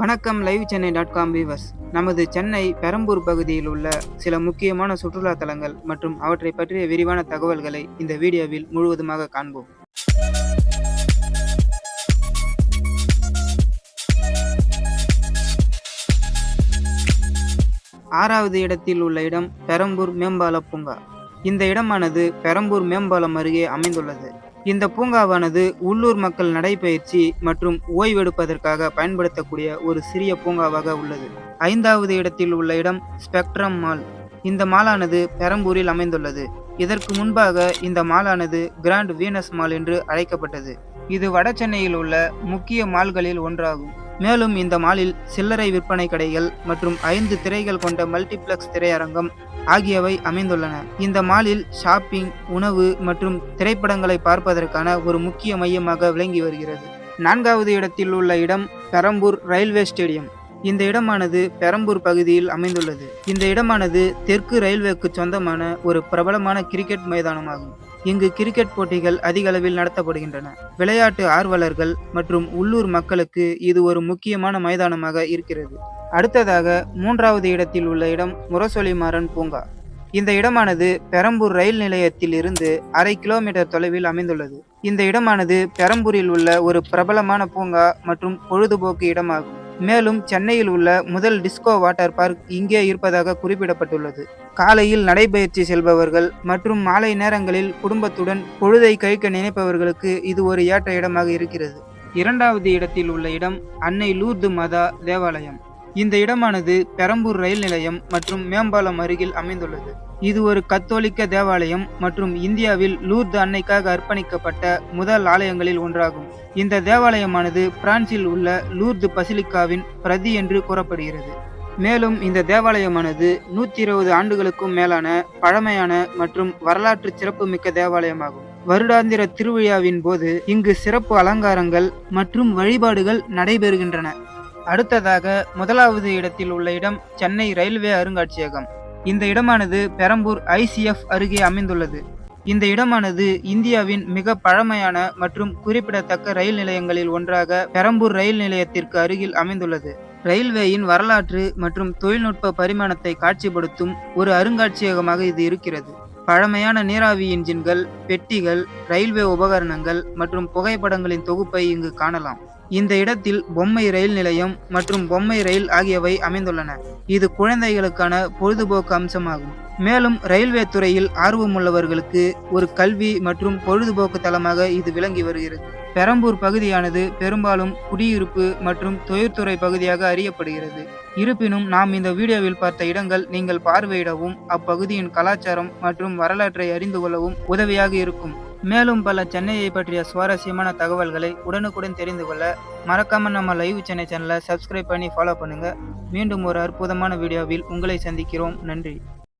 வணக்கம் live Chennai dot com viewers நமது சென்னை பெரம்பூர் பகுதியில் உள்ள சில முக்கியமான சுற்றுலா தலங்கள் மற்றும் அவற்றை பற்றிய விரிவான தகவல்களை இந்த வீடியோவில் முழுவதுமாக காண்போம். ஆறாவது இடத்தில் உள்ள இடம் பெரம்பூர் மேம்பால பூங்கா. இந்த இடமானது பெரம்பூர் மேம்பாலம் அருகே அமைந்துள்ளது. இந்த பூங்காவானது உள்ளூர் மக்கள் நடைபயிற்சி மற்றும் ஓய்வெடுப்பதற்காக பயன்படுத்தக்கூடிய ஒரு சிறிய பூங்காவாக உள்ளது. ஐந்தாவது இடத்தில் உள்ள இடம் ஸ்பெக்ட்ரம் மால். இந்த மாலானது பெரம்பூரில் அமைந்துள்ளது. இதற்கு முன்பாக இந்த மாலானது கிராண்ட் வீனஸ் மால் என்று அழைக்கப்பட்டது. இது வட சென்னையில் உள்ள முக்கிய மால்களில் ஒன்றாகும். மேலும் இந்த மாலில் சில்லறை விற்பனை கடைகள் மற்றும் ஐந்து திரைகள் கொண்ட மல்டிப்ளெக்ஸ் திரையரங்கம் ஆகியவை அமைந்துள்ளன. இந்த மாலில் ஷாப்பிங் உணவு மற்றும் திரைப்படங்களை பார்ப்பதற்கான ஒரு முக்கிய மையமாக விளங்கி வருகிறது. நான்காவது இடத்தில் உள்ள இடம் பெரம்பூர் ரயில்வே ஸ்டேடியம். இந்த இடமானது பெரம்பூர் பகுதியில் அமைந்துள்ளது. இந்த இடமானது தெற்கு ரயில்வேக்கு சொந்தமான ஒரு பிரபலமான கிரிக்கெட் மைதானமாகும். இங்கு கிரிக்கெட் போட்டிகள் அதிக அளவில் நடத்தப்படுகின்றன. விளையாட்டு ஆர்வலர்கள் மற்றும் உள்ளூர் மக்களுக்கு இது ஒரு முக்கியமான மைதானமாக இருக்கிறது. அடுத்ததாக மூன்றாவது இடத்தில் உள்ள இடம் முரசொலிமாறன் பூங்கா. இந்த இடமானது பெரம்பூர் ரயில் நிலையத்தில் இருந்து அரை கிலோமீட்டர் தொலைவில் அமைந்துள்ளது. இந்த இடமானது பெரம்பூரில் உள்ள ஒரு பிரபலமான பூங்கா மற்றும் பொழுதுபோக்கு இடமாகும். மேலும் சென்னையில் உள்ள முதல் டிஸ்கோ வாட்டர் பார்க் இங்கே இருப்பதாக குறிப்பிடப்பட்டுள்ளது. காலையில் நடைபயிற்சி செல்பவர்கள் மற்றும் மாலை நேரங்களில் குடும்பத்துடன் பொழுதை கழிக்க நினைப்பவர்களுக்கு இது ஒரு ஏற்ற இடமாக இருக்கிறது. இரண்டாவது இடத்தில் உள்ள இடம் அன்னை லூர்து மதா தேவாலயம். இந்த இடமானது பெரம்பூர் ரயில் நிலையம் மற்றும் மேம்பாலம் அருகில் அமைந்துள்ளது. இது ஒரு கத்தோலிக்க தேவாலயம் மற்றும் இந்தியாவில் லூர்து அன்னைக்காக அர்ப்பணிக்கப்பட்ட முதல் ஆலயங்களில் ஒன்றாகும். இந்த தேவாலயமானது பிரான்சில் உள்ள லூர்து பசிலிக்காவின் பிரதி என்று கூறப்படுகிறது. மேலும் இந்த தேவாலயமானது நூற்றி இருபது ஆண்டுகளுக்கும் மேலான பழமையான மற்றும் வரலாற்று சிறப்புமிக்க தேவாலயமாகும். வருடாந்திர திருவிழாவின் போது இங்கு சிறப்பு அலங்காரங்கள் மற்றும் வழிபாடுகள் நடைபெறுகின்றன. அடுத்ததாக முதலாவது இடத்தில் உள்ள இடம் சென்னை ரயில்வே அருங்காட்சியகம். இந்த இடமானது பெரம்பூர் ஐசிஎஃப் அருகே அமைந்துள்ளது. இந்த இடமானது இந்தியாவின் மிக பழமையான மற்றும் குறிப்பிடத்தக்க ரயில் நிலையங்களில் ஒன்றாக பெரம்பூர் ரயில் நிலையத்திற்கு அருகில் அமைந்துள்ளது. ரயில்வேயின் வரலாற்று மற்றும் தொழில்நுட்ப பரிமாணத்தை காட்சிப்படுத்தும் ஒரு அருங்காட்சியகமாக இது இருக்கிறது. பழமையான நீராவி என்ஜின்கள் பெட்டிகள் ரயில்வே உபகரணங்கள் மற்றும் புகைப்படங்களின் தொகுப்பை இங்கு காணலாம். இந்த இடத்தில் பொம்மை ரயில் நிலையம் மற்றும் பொம்மை ரயில் ஆகியவை அமைந்துள்ளன. இது குழந்தைகளுக்கான பொழுதுபோக்கு அம்சமாகும். மேலும் ரயில்வே துறையில் ஆர்வமுள்ளவர்களுக்கு ஒரு கல்வி மற்றும் பொழுதுபோக்கு தளமாக இது விளங்கி வருகிறது. பெரம்பூர் பகுதியானது பெரும்பாலும் குடியிருப்பு மற்றும் தொழிற்துறை பகுதியாக அறியப்படுகிறது. இருப்பினும் நாம் இந்த வீடியோவில் பார்த்த இடங்கள் நீங்கள் பார்வையிடவும் அப்பகுதியின் கலாச்சாரம் மற்றும் வரலாற்றை அறிந்து கொள்ளவும் உதவியாக இருக்கும். மேலும் பல சென்னையை பற்றிய சுவாரஸ்யமான தகவல்களை உடனுக்குடன் தெரிந்து கொள்ள மறக்காம நம்ம லைவ் சென்னை சேனலை சப்ஸ்கிரைப் பண்ணி ஃபாலோ பண்ணுங்க. மீண்டும் ஒரு அற்புதமான வீடியோவில் உங்களை சந்திக்கிறோம். நன்றி.